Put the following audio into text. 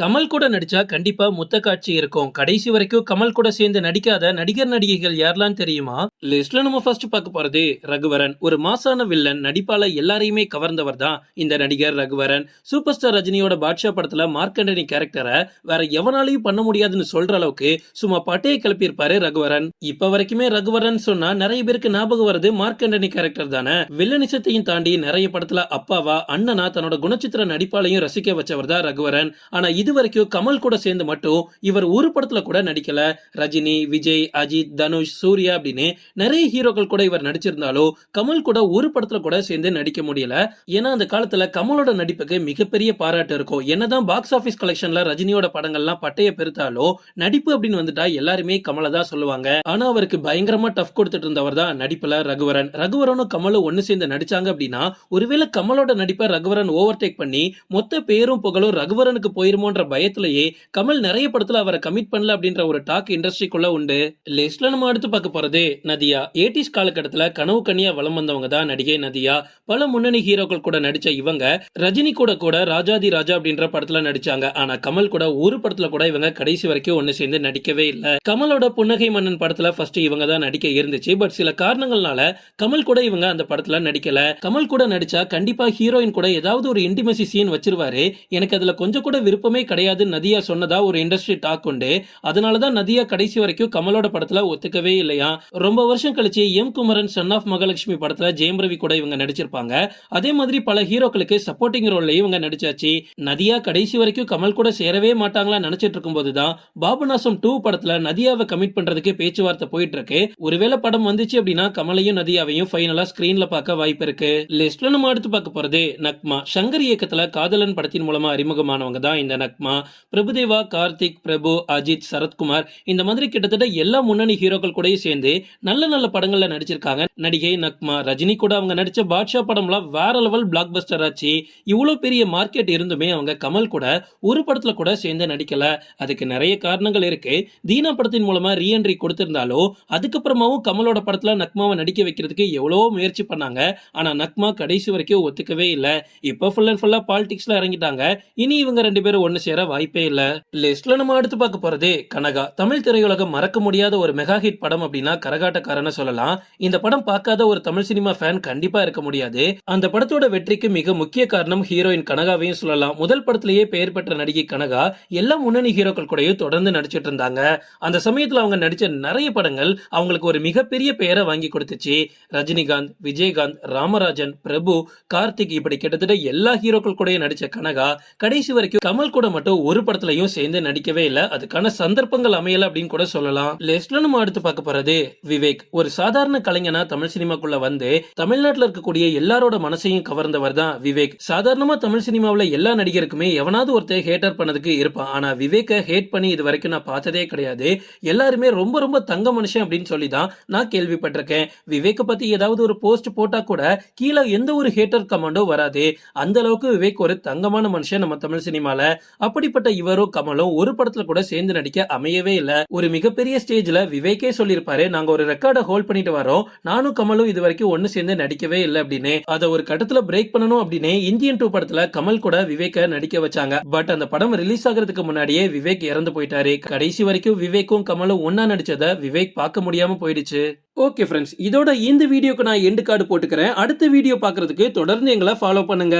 கமல் கூட நடிச்சா கண்டிப்பா முத்த காட்சி இருக்கும். கடைசி வரைக்கும் கமல் கூட சேர்ந்து நடிக்காத நடிகர் நடிகைகள் யாரெல்லாம் தெரியுமா? லிஸ்ட்ல நம்ம ஃபர்ஸ்ட் பார்க்க போறது ரகுவரன். ஒரு மாசான வில்லன் நடிப்பால எல்லாரையுமே கவர்ந்தவர் தான் இந்த நடிகர் ரகுவரன். சூப்பர் ஸ்டார் ரஜினியோட பாட்ஷா படத்துல மார்க்கண்டனி கேரக்டரை வேற எவனாலையும் பண்ண முடியாதுன்னு சொல்ற அளவுக்கு சும்மா பட்டையை கிளப்பியிருப்பாரு ரகுவரன். இப்ப வரைக்குமே ரகுவரன் சொன்னா நிறைய பேருக்கு ஞாபகம் வருது மார்க்கண்டனி கேரக்டர் தானே. வில்லனிசத்தையும் தாண்டி நிறைய படத்துல அப்பாவா அண்ணனா தன்னோட குணச்சித்திர நடிப்பாலையும் ரசிக்க வச்சவர் தான் ரகுவரன். ஆனா இது இது வரைக்கும் கமல் கூட சேர்ந்து மட்டும் இவர் ஒரு படத்துல கூட நடிக்கல. ரஜினி விஜய் அஜித் தனுஷ் சூர்யா அப்படின்னு நிறைய ஹீரோக்கள் கூட இவர் நடிச்சிருந்தாலும் கமல் கூட ஒரு படத்துல கூட சேர்ந்து நடிக்க முடியல. ஏன்னா அந்த காலத்துல கமலோட நடிப்புக்கு மிகப்பெரிய பாராட்டு இருக்கும். என்னதான் பாக்ஸ் ஆபீஸ் கலெக்ஷன்ல ரஜினியோட படங்கள்லாம் பட்டைய பெருத்தாலும் நடிப்பு அப்படின்னு வந்துட்டா எல்லாருமே கமலை தான் சொல்லுவாங்க. ஆனா அவருக்கு பயங்கரமா டஃப் கொடுத்துட்டு இருந்தவர் தான் நடிப்புல ரகுவரன். ரகுவரனும் கமலும் ஒன்னு சேர்ந்து நடிச்சாங்க அப்படின்னா ஒருவேளை கமலோட நடிப்பை ரகுவரன் ஓவர்டேக் பண்ணி மொத்த பேரும் புகழும் ரகுவரனுக்கு போயிருமோன்ற பயத்திலேயே கமல் நிறைய படத்துல அவரை கமிட் பண்ணல அப்படின்ற ஒரு டாக் இண்டஸ்ட்ரிக்குள்ள உண்டு. லிஸ்ட்ல நம்ம அடுத்து பார்க்க போறது நதியா. ஏட்டிஸ் காலகட்டத்துல கனவு கனியா வளம் வந்தவங்க தான் நடிகை நதியா. பல முன்னணி ஹீரோக்கள் கூட நடிச்ச இவங்க ரஜினி கூட கூட ராஜாதி ராஜா அப்படின்ற படத்துல நடிச்சாங்க. ஆனா கமல் கூட ஒரு படத்துல கூட இவங்க கடைசி வரைக்கும் ஒண்ணு சேர்ந்து நடிக்கவே இல்ல. கமலோட புன்னகை மன்னன் படத்துல ஃபர்ஸ்ட் இவங்க தான் நடிக்க இருந்துச்சு. பட் சில காரணங்கள்னால கமல் கூட இவங்க அந்த படத்துல நடிக்கல. கமல் கூட நடிச்சா கண்டிப்பா ஹீரோயின் கூட ஏதாவது ஒரு இன்டிமசி சீன் வச்சிருவாரு. எனக்கு அதுல கொஞ்சம் கூட விருப்பமே கிடையாது நதியா சொன்னதா ஒரு இண்டஸ்ட்ரி டாக் உண்டு. அதனாலதான் நதியா கடைசி வரைக்கும் கமலோட படத்துல ஒத்துக்கவே இல்லையா? ரொம்ப வருஷம் கழிச்சு M Kumaran son of Mahalakshmi படத்துல ஜெயம் ரவி கூட இவங்க நடிச்சிருப்பாங்க. அதே மாதிரி பல ஹீரோக்களுக்கு சப்போர்ட்டிங் ரோல்லையும் இவங்க நடிச்சாச்சு. நதியா கடைசி வரைக்கும் கமல் கூட சேரவே மாட்டாங்களா நினைச்சிட்டு இருக்கும்போது தான் பாபநாசம் டூ படத்துல நதியாவை கமிட் பண்றதுக்கு பேச்சுவார்த்தை போயிட்டு இருக்கு ஒருவேளை படம் வந்துச்சு அப்படின்னா கமலையும் நதியாவையும் ஃபைனலா ஸ்கிரீன்ல பார்க்க வாய்ப்பு இருக்கு. லிஸ்ட்ல நம்ம அடுத்து பார்க்க போறது நக்மா. சங்கர் இயக்கத்துல காதலன் படத்தின் மூலமா அறிமுகமானவங்க தான் இந்த நக்மா. பிரபுதேவா கார்த்திக் பிரபு அஜித் சரத்குமார் இந்த மாதிரி கிட்டத்தட்ட எல்லா முன்னணி ஹீரோக்கள் கூடயும் சேர்ந்து நல்ல நல்ல படங்கள்ல நடிச்சிருக்காங்க. நடிகை நக்மா ரஜினி கூட அவங்க நடிச்ச பாட்ஷா படம்லாம் வேற லெவல் பிளாக் பஸ்டர் ஆச்சு. இவ்வளவு பெரிய மார்க்கெட் இருந்துமே அவங்க கமல் கூட ஒரு படத்துல கூட சேர்ந்து நடிக்கல. அதுக்கு நிறைய காரணங்கள் இருக்கு. தீனா படத்தின் மூலமா ரீஎன்ட்ரி கொடுத்திருந்தாலும் அதுக்கப்புறமாவும் கமலோட படத்துல நக்மாவை நடிக்க வைக்கிறதுக்கு எவ்வளவு முயற்சி பண்ணாங்க. ஆனா நக்மா கடைசி வரைக்கும் ஒத்துக்கவே இல்ல. இப்ப ஃபுல் அண்ட் ஃபுல்லா பாலிடிக்ஸ்ல இறங்கிட்டாங்க. இனி இவங்க ரெண்டு பேரும் வந்து சேர வாய்ப்பே இல்ல. லிஸ்ட்ல நம்ம அடுத்து பார்க்க போறதே கனகா. தமிழ் திரையுலகம் மறக்க முடியாத ஒரு மெகா ஹிட் படம் அப்படின்னா கரகாட்டக்காரன சொல்லலாம். இந்த படம் பார்க்காத ஒரு தமிழ் சினிமா ஃபேன் கண்டிப்பா இருக்க முடியாது. அந்த படத்தோட வெற்றிக்கு மிக முக்கிய காரணம் ஹீரோயின் கனகாவையும் சொல்லலாம். முதல் படத்திலேயே பெயர் பெற்ற நடிகை கனகா எல்லா முன்னணி ஹீரோக்கள் கூடயும் தொடர்ந்து நடிச்சிட்டு இருந்தாங்க. அந்த சமயத்துல அவங்க நடிச்ச நிறைய படங்கள் அவங்களுக்கு ஒரு மிகப்பெரிய பெயரை வாங்கி கொடுத்துச்சு. ரஜினிகாந்த் விஜயகாந்த் ராமராஜன் பிரபு கார்த்திக் இப்படி கிட்டத்தட்ட எல்லா ஹீரோக்கள் கூட நடிச்ச கனகா கடைசி வரைக்கும் கமல் கூட மட்டும் ஒரு படத்துலயும் சேர்ந்து நடிக்கவே இல்ல. அதுக்கான சந்தர்ப்பங்கள் அமையல அப்படின்னு கூட சொல்லலாம். லிஸ்ட்ல நம்ம அடுத்து பார்க்க போறது விவேக். ஒரு சாதாரண கலைஞனா தமிழ் சினிமாக்குள்ள வந்து தமிழ்நாட்டில் இருக்கக்கூடிய எல்லாரோட மனசையும் கவர்ந்தவர் தான் விவேக். சாதாரணமா தமிழ் சினிமாவில் எல்லா நடிகருக்குமே எவனாவது ஒருத்தர் ஹேட்டர் பண்ணதுக்கு இருப்பான். ஆனா விவேக்கை ஹேட் பண்ணி இது வரைக்கும் நான் பார்த்ததே கிடையாது. எல்லாருமே ரொம்ப ரொம்ப தங்க மனுஷன் அப்படின்னு சொல்லி தான் நான் கேள்விப்பட்டிருக்கேன். விவேக்கை பத்தி ஏதாவது ஒரு போஸ்ட் போட்டா கூட கீழே எந்த ஒரு ஹேட்டர் கமெண்டோ வராது. அந்த அளவுக்கு விவேக் ஒரு தங்கமான மனுஷன் நம்ம தமிழ் சினிமால. அப்படிப்பட்ட இவரும் கமலும் ஒரு படத்துல கூட சேர்ந்து நடிக்க அமையவே இல்ல. ஒரு மிகப்பெரிய ஸ்டேஜ்ல விவேக்கே சொல்லியிருப்பாரு நாங்க ஒரு ரெக்கார்டை ஹோல்ட் பண்ணிட்டு வரோம். நானும் கமலும் இது வரைக்கும் ஒன்னு சேர்ந்து நடிக்கவே இல்லை அப்படின்னு. அதை ஒரு கட்டத்துல பிரேக் பண்ணணும் அப்படின்னு இந்தியன் டூ படத்துல கமல் கூட விவேக்க நடிக்க வச்சாங்க. பட் அந்த படம் ரிலீஸ் ஆகிறதுக்கு முன்னாடியே விவேக் இறந்து போயிட்டாரு. கடைசி வரைக்கும் விவேக்கும் கமலும் ஒன்னா நடிச்சதை விவேக் பார்க்க முடியாம போயிடுச்சு. ஓகே ஃப்ரெண்ட்ஸ் இதோட இந்த வீடியோக்கு நான் எண்டு கார்டு போட்டுக்கிறேன். அடுத்த வீடியோ பார்க்கறதுக்கு தொடர்ந்து எங்களை ஃபாலோ பண்ணுங்க.